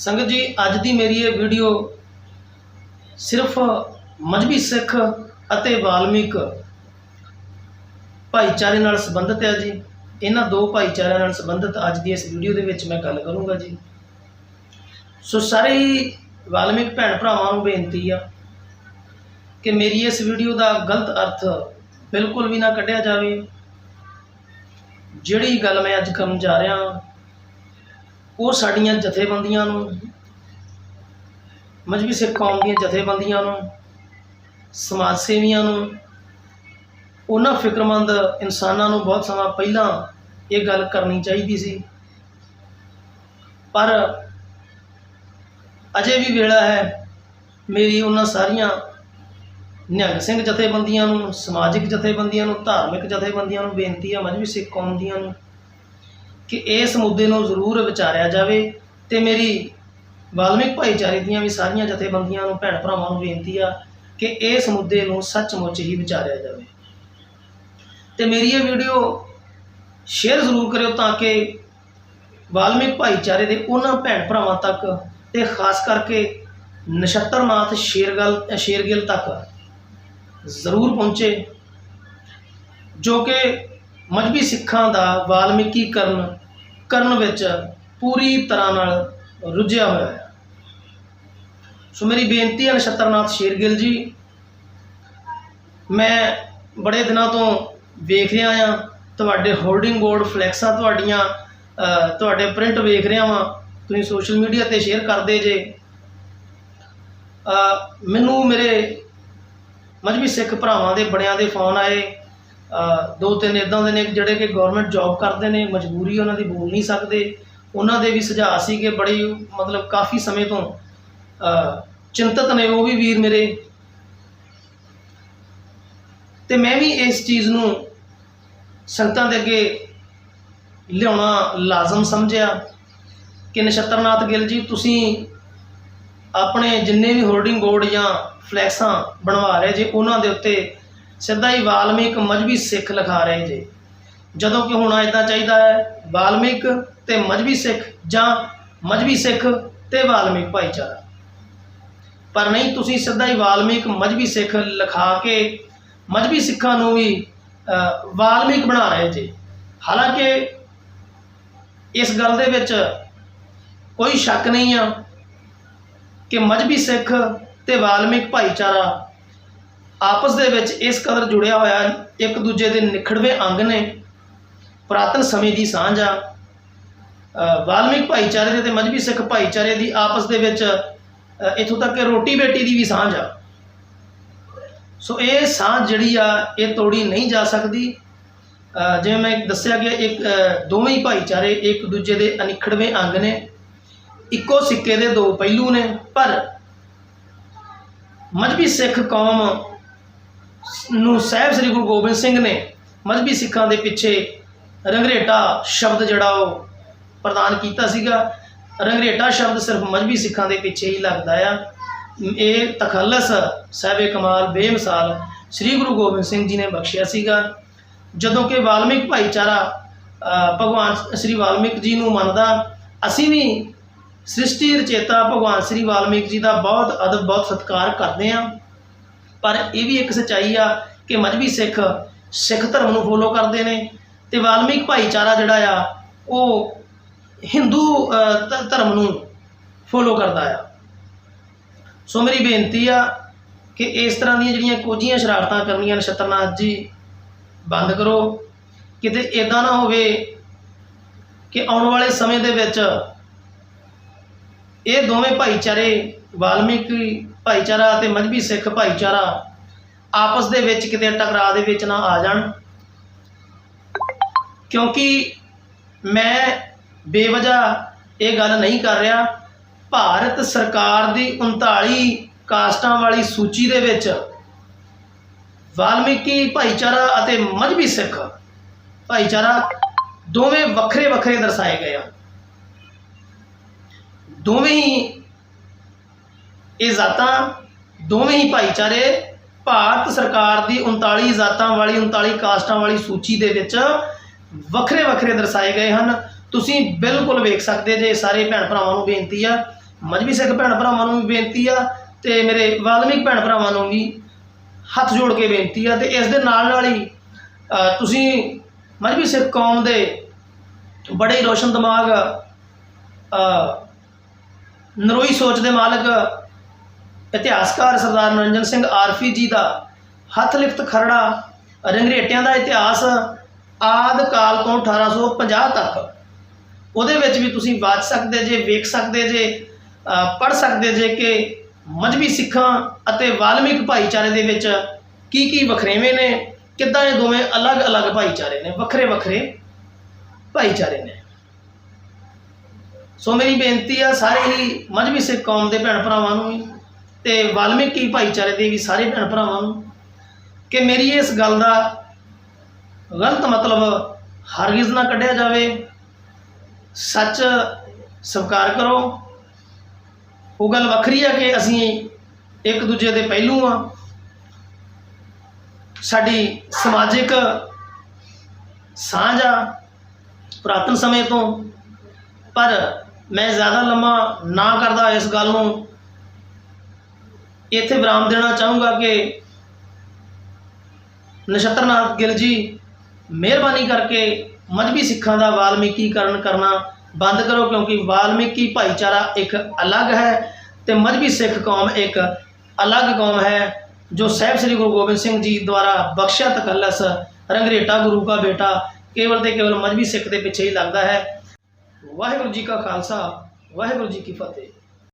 ਸੰਗਤ ਜੀ, ਅੱਜ ਦੀ ਮੇਰੀ ਇਹ ਵੀਡੀਓ ਸਿਰਫ ਮਜਬੀ ਸਿੱਖ ਅਤੇ ਵਾਲਮੀਕ ਭਾਈਚਾਰੇ ਨਾਲ ਸੰਬੰਧਿਤ ਹੈ ਜੀ। ਇਹਨਾਂ ਦੋ ਭਾਈਚਾਰਿਆਂ ਨਾਲ ਸੰਬੰਧਿਤ ਅੱਜ ਦੀ ਇਸ ਵੀਡੀਓ ਦੇ ਵਿੱਚ ਮੈਂ ਗੱਲ ਕਰੂੰਗਾ ਜੀ। ਸੋ ਸਾਰੇ ਹੀ ਵਾਲਮੀਕ ਭੈਣ ਭਰਾਵਾਂ ਨੂੰ ਬੇਨਤੀ ਆ ਕਿ ਮੇਰੀ ਇਸ ਵੀਡੀਓ ਦਾ ਗਲਤ ਅਰਥ ਬਿਲਕੁਲ ਵੀ ਨਾ ਕੱਢਿਆ ਜਾਵੇ। ਜਿਹੜੀ ਗੱਲ ਮੈਂ ਅੱਜ ਕਰਨ ਜਾ ਰਿਹਾ ਹਾਂ ਉਹ ਸਾਡੀਆਂ ਜਥੇਬੰਦੀਆਂ ਨੂੰ, ਮਜਬੀ ਸਿੱਖ ਕੌਮ ਦੀਆਂ ਜਥੇਬੰਦੀਆਂ ਨੂੰ, ਸਮਾਜ ਸੇਵੀਆਂ ਨੂੰ, ਉਹਨਾਂ ਫਿਕਰਮੰਦ ਇਨਸਾਨਾਂ ਨੂੰ ਬਹੁਤ ਸਮਾਂ ਪਹਿਲਾਂ ਇਹ ਗੱਲ ਕਰਨੀ ਚਾਹੀਦੀ ਸੀ। ਪਰ ਅਜੇ ਵੀ ਵੇਲਾ ਹੈ, ਮੇਰੀ ਉਹਨਾਂ ਸਾਰੀਆਂ ਨਿਹੰਗ ਸਿੰਘ ਜਥੇਬੰਦੀਆਂ ਨੂੰ, ਸਮਾਜਿਕ ਜਥੇਬੰਦੀਆਂ ਨੂੰ, ਧਾਰਮਿਕ ਜਥੇਬੰਦੀਆਂ ਨੂੰ ਬੇਨਤੀ ਹੈ ਮਜਬੀ ਸਿੱਖ ਕੌਮ ਦੀਆਂ ਨੂੰ ਕਿ ਇਸ ਮੁੱਦੇ ਨੂੰ ਜ਼ਰੂਰ ਵਿਚਾਰਿਆ ਜਾਵੇ ਤੇ ਮੇਰੀ ਵਾਲਮੀਕ ਭਾਈਚਾਰੇ ਦੀਆਂ ਵੀ ਸਾਰੀਆਂ ਜਥੇਬੰਦੀਆਂ ਨੂੰ, ਭੈਣ ਭਰਾਵਾਂ ਨੂੰ ਬੇਨਤੀ ਆ ਕਿ ਇਸ ਮੁੱਦੇ ਨੂੰ ਸੱਚਮੁੱਚ ਹੀ ਵਿਚਾਰਿਆ ਜਾਵੇ। ਤੇ ਮੇਰੀ ਇਹ ਵੀਡੀਓ ਸ਼ੇਅਰ ਜ਼ਰੂਰ ਕਰਿਓ ਤਾਂ ਕਿ ਵਾਲਮੀਕ ਭਾਈਚਾਰੇ ਦੇ ਉਹਨਾਂ ਭੈਣ ਭਰਾਵਾਂ ਤੱਕ ਤੇ ਖਾਸ ਕਰਕੇ ਨਛੱਤਰਨਾਥ ਸ਼ੇਰਗਲ, ਸ਼ੇਰਗਿੱਲ ਤੱਕ ਜ਼ਰੂਰ ਪਹੁੰਚੇ, ਜੋ ਕਿ ਮਜਬੀ ਸਿੱਖਾਂ ਦਾ ਵਾਲਮੀਕੀਕਰਨ ਕਰਨ ਵਿੱਚ ਪੂਰੀ ਤਰ੍ਹਾਂ ਨਾਲ ਰੁੱਝਿਆ ਹੋਇਆ ਹੈ। ਸੋ ਮੇਰੀ ਬੇਨਤੀ ਹੈ ਨਛੱਤਰਨਾਥ ਸ਼ੇਰਗਿੱਲ ਜੀ, ਮੈਂ ਬੜੇ ਦਿਨਾਂ ਤੋਂ ਵੇਖ ਰਿਹਾ ਆ ਤੁਹਾਡੇ ਹੋਲਡਿੰਗ ਬੋਰਡ ਫਲੈਕਸਾਂ ਤੁਹਾਡੀਆਂ ਤੁਹਾਡੇ ਪ੍ਰਿੰਟ ਵੇਖ ਰਿਹਾ ਵਾਂ, ਤੁਸੀਂ ਸੋਸ਼ਲ ਮੀਡੀਆ ਤੇ ਸ਼ੇਅਰ ਕਰਦੇ ਜੇ। ਮੈਨੂੰ ਮੇਰੇ ਮਜਬੀ ਸਿੱਖ ਭਰਾਵਾਂ ਦੇ ਬਣਿਆਂ ਦੇ ਫੋਨ ਆਏ ਦੋ ਤਿੰਨ ਇਦਾਂ ਦੇ ਨੇ ਜਿਹੜੇ ਕਿ ਗਵਰਨਮੈਂਟ ਜੌਬ ਕਰਦੇ ਨੇ, ਮਜਬੂਰੀ ਉਹਨਾਂ ਦੀ ਬੋਲ ਨਹੀਂ ਸਕਦੇ। ਉਹਨਾਂ ਦੇ ਵੀ ਸੁਝਾਅ ਸੀ ਕਿ ਬੜੀ ਮਤਲਬ ਕਾਫੀ ਸਮੇਂ ਤੋਂ ਚਿੰਤਤ ਨੇ ਉਹ ਵੀ ਵੀਰ ਮੇਰੇ। ਤੇ ਮੈਂ ਵੀ ਇਸ ਚੀਜ਼ ਨੂੰ ਸੰਗਤਾਂ ਦੇ ਅੱਗੇ ਲਿਆਉਣਾ ਲਾਜ਼ਮ ਸਮਝਿਆ ਕਿ ਨਛੱਤਰਨਾਥ ਗਿੱਲ ਜੀ, ਤੁਸੀਂ ਆਪਣੇ ਜਿੰਨੇ ਵੀ ਹੋਰਡਿੰਗ ਬੋਰਡ ਜਾਂ ਫਲੈਕਸਾਂ ਬਣਵਾ ਰਹੇ ਜੇ, ਉਹਨਾਂ ਦੇ ਉੱਤੇ ਸਿੱਧਾ ਹੀ ਵਾਲਮੀਕ ਮਜਬੀ ਸਿੱਖ ਲਿਖਾ ਰਹੇ ਜੇ। ਜਦੋਂ ਕਿ ਹੋਣਾ ਇਦਾਂ ਚਾਹੀਦਾ ਹੈ, ਵਾਲਮੀਕ ਤੇ ਮਜਬੀ ਸਿੱਖ ਜਾਂ ਮਜਬੀ ਸਿੱਖ ਤੇ ਵਾਲਮੀਕ ਭਾਈਚਾਰਾ। ਪਰ ਨਹੀਂ, ਤੁਸੀਂ ਸਿੱਧਾ ਹੀ ਵਾਲਮੀਕ ਮਜਬੀ ਸਿੱਖ ਲਿਖਾ ਕੇ ਮਜਬੀ ਸਿੱਖਾਂ ਨੂੰ ਵੀ ਵਾਲਮੀਕ ਬਣਾ ਰਹੇ ਜੇ। ਹਾਲਾਂਕਿ ਇਸ ਗੱਲ ਦੇ ਵਿੱਚ ਕੋਈ ਸ਼ੱਕ ਨਹੀਂ ਆ ਕਿ ਮਜਬੀ ਸਿੱਖ ਤੇ ਵਾਲਮੀਕ ਭਾਈਚਾਰਾ ਆਪਸ ਦੇ ਵਿੱਚ ਇਸ ਕਦਰ ਜੁੜਿਆ ਹੋਇਆ ਇੱਕ ਦੂਜੇ ਦੇ ਨਿਖੜਵੇਂ ਅੰਗ ਨੇ। ਪੁਰਾਤਨ ਸਮੇਂ ਦੀ ਸਾਂਝ ਆ। ਵਾਲਮੀਕ ਭਾਈਚਾਰੇ ਦੇ ਤੇ ਮਜਬੀ ਸਿੱਖ ਭਾਈਚਾਰੇ ਦੀ ਆਪਸ ਦੇ ਵਿੱਚ ਅ, ਇੱਥੋਂ ਤੱਕ ਕਿ ਰੋਟੀ ਬੇਟੀ ਦੀ ਵੀ ਸਾਂਝ ਆ। ਸੋ ਇਹ ਸਾਂਝ ਜਿਹੜੀ ਆ ਇਹ ਤੋੜੀ ਨਹੀਂ ਜਾ ਸਕਦੀ। ਜਿਵੇਂ ਮੈਂ ਦੱਸਿਆ ਗਿਆ ਇੱਕ ਦੋਵੇਂ ਹੀ ਭਾਈਚਾਰੇ ਇੱਕ ਦੂਜੇ ਦੇ ਅਨਿਖੜਵੇਂ ਅੰਗ ਨੇ। ਇੱਕੋ ਸਿੱਕੇ ਦੇ ਦੋ ਪਹਿਲੂ ਨੇ। ਪਰ ਮਜਬੀ ਸਿੱਖ ਕੌਮ ਨੂੰ ਸਾਹਿਬ ਸ੍ਰੀ ਗੁਰੂ ਗੋਬਿੰਦ ਸਿੰਘ ਨੇ ਮਜਬੀ ਸਿੱਖਾਂ ਦੇ ਪਿੱਛੇ ਰੰਗਰੇਟਾ ਸ਼ਬਦ ਜਿਹੜਾ ਉਹ ਪ੍ਰਦਾਨ ਕੀਤਾ ਸੀਗਾ। ਰੰਗਰੇਟਾ ਸ਼ਬਦ ਸਿਰਫ ਮਜਬੀ ਸਿੱਖਾਂ ਦੇ ਪਿੱਛੇ ਹੀ ਲੱਗਦਾ ਆ। ਇਹ ਤਖੱਲਸ ਸਾਹਿਬੇ ਕਮਾਲ ਬੇਮਿਸਾਲ ਸ੍ਰੀ ਗੁਰੂ ਗੋਬਿੰਦ ਸਿੰਘ ਜੀ ਨੇ ਬਖਸ਼ਿਆ ਸੀਗਾ। ਜਦੋਂ ਕਿ ਵਾਲਮੀਕ ਭਾਈਚਾਰਾ ਭਗਵਾਨ ਸ੍ਰੀ ਵਾਲਮੀਕ ਜੀ ਨੂੰ ਮੰਨਦਾ, ਅਸੀਂ ਵੀ ਸ੍ਰਿਸ਼ਟੀ ਰਚੇਤਾ ਭਗਵਾਨ ਸ੍ਰੀ ਵਾਲਮੀਕ ਜੀ ਦਾ ਬਹੁਤ ਅਦਬ, ਬਹੁਤ ਸਤਿਕਾਰ ਕਰਦੇ ਹਾਂ। ਪਰ ਇਹ ਵੀ ਇੱਕ ਸਚਾਈ ਆ ਕਿ ਮਜਬੀ ਸਿੱਖ ਸਿੱਖ ਧਰਮ ਨੂੰ ਫੋਲੋ ਕਰਦੇ ਨੇ ਤੇ ਵਾਲਮੀਕ ਭਾਈਚਾਰਾ ਜਿਹੜਾ ਆ, ਉਹ ਹਿੰਦੂ ਧ- ਧਰਮ ਨੂੰ ਫੋਲੋ ਕਰਦਾ ਆ। ਸੋ ਮੇਰੀ ਬੇਨਤੀ ਆ ਕਿ ਇਸ ਤਰ੍ਹਾਂ ਦੀਆਂ ਜਿਹੜੀਆਂ ਕੋਝੀਆਂ ਸ਼ਰਾਰਤਾਂ ਕਰਨੀਆਂ ਨਛੱਤਰਨਾਥ ਜੀ, ਬੰਦ ਕਰੋ। ਕਿਤੇ ਇਦਾਂ ਨਾ ਹੋਵੇ ਕਿ ਆਉਣ ਵਾਲੇ ਸਮੇਂ ਦੇ ਵਿੱਚ ਇਹ ਦੋਵੇਂ ਭਾਈਚਾਰੇ ਵਾਲਮੀਕੀ ਭਾਈਚਾਰਾ ਅਤੇ ਮਜਬੀ ਸਿੱਖ ਭਾਈਚਾਰਾ ਆਪਸ ਦੇ ਵਿੱਚ ਕਿਤੇ ਟਕਰਾਅ ਦੇ ਵਿੱਚ ਨਾ ਆ ਜਾਣ। ਕਿਉਂਕਿ ਮੈਂ ਬੇਵਜਾ ਇਹ ਗੱਲ ਨਹੀਂ ਕਰ ਰਿਹਾ, ਭਾਰਤ ਸਰਕਾਰ ਦੀ 39 ਕਾਸਟਾਂ ਵਾਲੀ ਸੂਚੀ ਦੇ ਵਿੱਚ ਵਾਲਮੀਕੀ ਭਾਈਚਾਰਾ ਅਤੇ ਮਜਬੀ ਸਿੱਖ ਭਾਈਚਾਰਾ ਦੋਵੇਂ ਵੱਖਰੇ ਵੱਖਰੇ ਦਰਸਾਏ ਗਏ ਆ। ਦੋਵੇਂ ਹੀ ਇਹ ਜ਼ਾਤਾਂ ਦੋਵੇਂ ਹੀ ਭਾਈਚਾਰੇ ਭਾਰਤ ਸਰਕਾਰ ਦੀ 39 ਜ਼ਾਤਾਂ ਵਾਲੀ 39 ਕਾਸਟਾਂ ਵਾਲੀ ਸੂਚੀ ਦੇ ਵਿੱਚ ਵੱਖਰੇ ਵੱਖਰੇ ਦਰਸਾਏ ਗਏ ਹਨ। ਤੁਸੀਂ ਬਿਲਕੁਲ ਵੇਖ ਸਕਦੇ ਜੇ ਸਾਰੇ ਭੈਣ ਭਰਾਵਾਂ ਨੂੰ ਬੇਨਤੀ ਆ। ਮਜਬੀ ਸਿੱਖ ਭੈਣ ਭਰਾਵਾਂ ਨੂੰ ਵੀ ਬੇਨਤੀ ਆ ਤੇ ਮੇਰੇ ਵਾਲਮੀਕ ਭੈਣ ਭਰਾਵਾਂ ਨੂੰ ਵੀ ਹੱਥ ਜੋੜ ਕੇ ਬੇਨਤੀ ਆ ਤੇ ਇਸ ਦੇ ਨਾਲ ਨਾਲ ਹੀ ਤੁਸੀਂ ਮਜਬੀ ਸਿੱਖ ਕੌਮ ਦੇ ਬੜੇ ਹੀ ਰੋਸ਼ਨ ਦਿਮਾਗ ਨਰੋਈ ਸੋਚ ਦੇ ਮਾਲਕ ਇਤਿਹਾਸਕਾਰ ਸਰਦਾਰ ਨਰਿੰਜਨ ਸਿੰਘ ਆਰਫੀ ਜੀ ਦਾ ਹੱਥ ਲਿਖਤ ਖਰੜਾ ਰੰਗਰੇਟਿਆਂ ਦਾ ਇਤਿਹਾਸ ਆਦ ਕਾਲ ਤੋਂ 1850 ਤੱਕ। ਉਹਦੇ ਵਿੱਚ ਵੀ ਤੁਸੀਂ ਵਾਚ ਸਕਦੇ ਜੇ, ਵੇਖ ਸਕਦੇ ਜੇ ਪੜ ਸਕਦੇ ਜੇ ਕਿ ਮਜਬੀ ਸਿੱਖਾਂ ਅਤੇ ਵਾਲਮੀਕ ਭਾਈਚਾਰੇ ਦੇ ਵਿੱਚ ਕੀ ਕੀ ਵਖਰੇਵੇਂ ਨੇ, ਕਿੱਦਾਂ ਇਹ ਦੋਵੇਂ ਅਲੱਗ-ਅਲੱਗ ਭਾਈਚਾਰੇ ਨੇ ਵੱਖਰੇ ਵੱਖਰੇ ਭਾਈਚਾਰੇ ਨੇ। ਸੋ ਮੇਰੀ ਬੇਨਤੀ ਆ ਸਾਰੇ ਹੀ ਮਜਬੀ ਸਿੱਖ ਕੌਮ ਦੇ ਭੈਣ ਭਰਾਵਾਂ ਨੂੰ ਵੀ ਤੇ ਵਾਲਮੀਕੀ ਭਾਈਚਾਰੇ ਦੇ ਵੀ ਸਾਰੇ ਭੈਣ ਭਰਾਵਾਂ ਨੂੰ ਕਿ ਮੇਰੀ ਇਸ ਗੱਲ ਦਾ ਗਲਤ ਮਤਲਬ ਹਰਗਿਜ਼ ਨਾ ਕੱਢਿਆ ਜਾਵੇ, ਸੱਚ ਸਵੀਕਾਰ ਕਰੋ। ਉਹ ਗੱਲ ਵੱਖਰੀ ਆ ਕਿ ਅਸੀਂ ਇੱਕ ਦੂਜੇ ਦੇ ਪਹਿਲੂ ਆ। ਸਾਡੀ ਸਮਾਜਿਕ ਸਾਂਝ ਆ ਪੁਰਾਤਨ ਸਮੇਂ ਤੋਂ, ਪਰ ਮੈਂ ਜ਼ਿਆਦਾ ਲੰਮਾ ਨਾ ਕਰਦਾ ਇਸ ਗੱਲ ਨੂੰ ਇੱਥੇ ਵਿਰਾਮ ਦੇਣਾ ਚਾਹੂੰਗਾ ਕਿ ਨਛੱਤਰਨਾਥ ਗਿੱਲ ਜੀ ਮਿਹਰਬਾਨੀ ਕਰਕੇ ਮਜਬੀ ਸਿੱਖਾਂ ਦਾ ਵਾਲਮੀਕੀਕਰਨ ਕਰਨਾ ਬੰਦ ਕਰੋ, ਕਿਉਂਕਿ ਵਾਲਮੀਕੀ ਭਾਈਚਾਰਾ ਇੱਕ ਅਲੱਗ ਹੈ ਤੇ ਮਜਬੀ ਸਿੱਖ ਕੌਮ ਇੱਕ ਅਲੱਗ ਕੌਮ ਹੈ, ਜੋ ਸਾਹਿਬ ਸ੍ਰੀ ਗੁਰੂ ਗੋਬਿੰਦ ਸਿੰਘ ਜੀ ਦੁਆਰਾ ਬਖਸ਼ਿਆ ਤਕੱਲਸ ਰੰਗਰੇਟਾ ਗੁਰੂ ਕਾ ਬੇਟਾ ਕੇਵਲ ਤੇ ਕੇਵਲ ਮਜਬੀ ਸਿੱਖ ਦੇ ਪਿੱਛੇ ਹੀ ਲੱਗਦਾ ਹੈ। ਵਾਹਿਗੁਰੂ ਜੀ ਕਾ ਖਾਲਸਾ, ਵਾਹਿਗੁਰੂ ਜੀ ਕੀ ਫਤਿਹ।